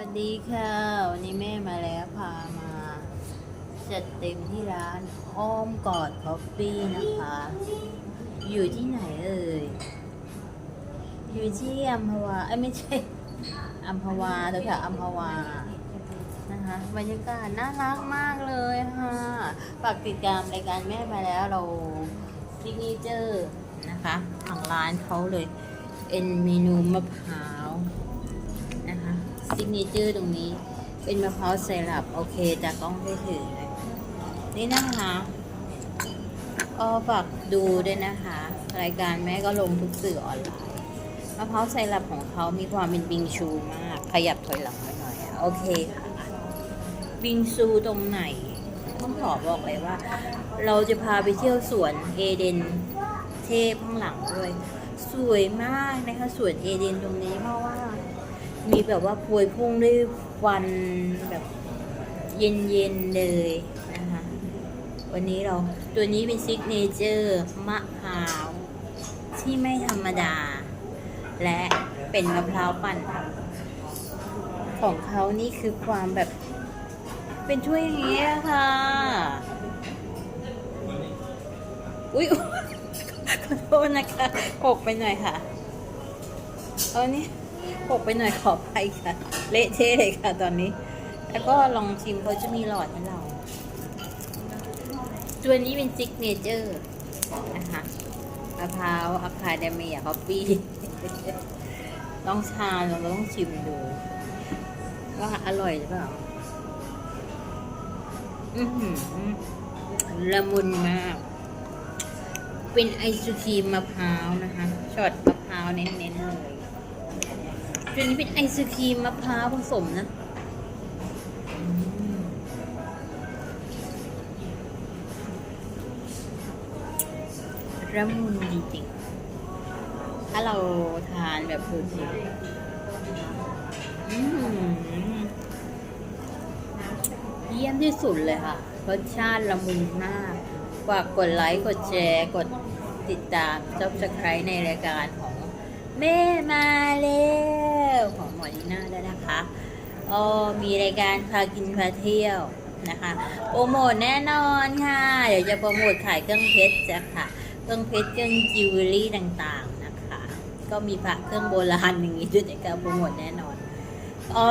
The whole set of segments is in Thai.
สวัสดีค่ะ วันนี้แม่มาแล้วพามาจัดเต็มที่ร้านอ้อมกอดคอฟฟี่นะคะ อยู่ที่ไหนเอ่ย อยู่ที่อัมพวาเอ้ไม่ใช่อัมพวาแถวๆอัมพวานะคะบรรยากาศน่ารักมากเลยค่ะฝากติดตามรายการแม่มาแล้วเราซิกเนเจอร์นะคะทางร้านเขาเลยเป็นเมนูมะพร้าว ซิกเนเจอร์ตรงนี้ เป็นมะพร้าวไซรัปโอเคจากกล้องได้ถือเลยนี่นะคะก็ฝากดูด้วยนะคะ รายการแม่ก็ลงทุกสื่อออนไลน์มะพร้าวไซรัปของเขามีความเป็นบิงชูมาก ขยับถอยหลังมาหน่อยอะโอเคค่ะบิงซูตรงไหนต้องขอบอกเลยว่า เราจะพาไปเที่ยวสวนเอเดนเทพข้างหลังด้วย สวยมากนะคะสวนเอเดนตรงนี้เพราะว่า มีแบบว่าพวยพุ่งด้วยควันแบบเย็นๆเลยนะคะ วันนี้เราตัวนี้เป็นซิกเนเจอร์มะพร้าวที่ไม่ธรรมดา และเป็นมะพร้าวปั่นของเขานี่คือความแบบ เป็นถ้วยอย่างเงี้ยค่ะ อุ๊ยขอโทษนะคะหกไปหน่อยค่ะเอานี่ หกไปหน่อยขอไปค่ะ เละเทะเลยค่ะตอนนี้ แล้วก็ลองชิมเขาจะมีหลอดให้เรา ตัวนี้เป็นซิกเนเจอร์นะคะมะพร้าวอะคาเดเมียคอฟฟี่ต้องทานเราต้องชิมดู ว่าอร่อยหรือเปล่าอือหือละมุนมาก เป็นไอศครีมมะพร้าวนะคะช็อตมะพร้าวเน้นๆเลย ตัวนี้เป็นไอศครีมมะพร้าวผสมนะอืมละมุนจริงๆถ้าเราทานแบบสุดๆเยี่ยมที่สุดเลยค่ะ รสชาติละมุนมากฝากกดไลค์ กดแชร์ กดติดตามซับสไครต์ในรายการของแม่มาแล้วของหมอดีน่าด้วยนะคะ อ๋อมีรายการพากินพาเที่ยวนะคะโปรโมทแน่นอนค่ะ เดี๋ยวจะโปรโมทขายเครื่องเพชรจ้ะค่ะ เครื่องเพชรเครื่องจิวเวลรี่ต่างๆนะคะ ก็มีพระเครื่องโบราณอย่างนี้ด้วยในการโปรโมทแน่นอนอ๋อ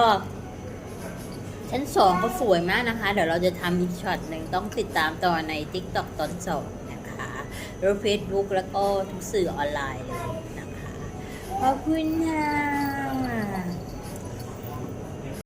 ชั้นสองก็สวยมากนะคะ เดี๋ยวเราจะทำอีกช็อตหนึ่งต้องติดตามต่อใน TikTok ตอนสองนะคะแล้ว Facebook แล้วก็ทุกสื่อออนไลน์เลยนะคะ ขอบคุณค่ะ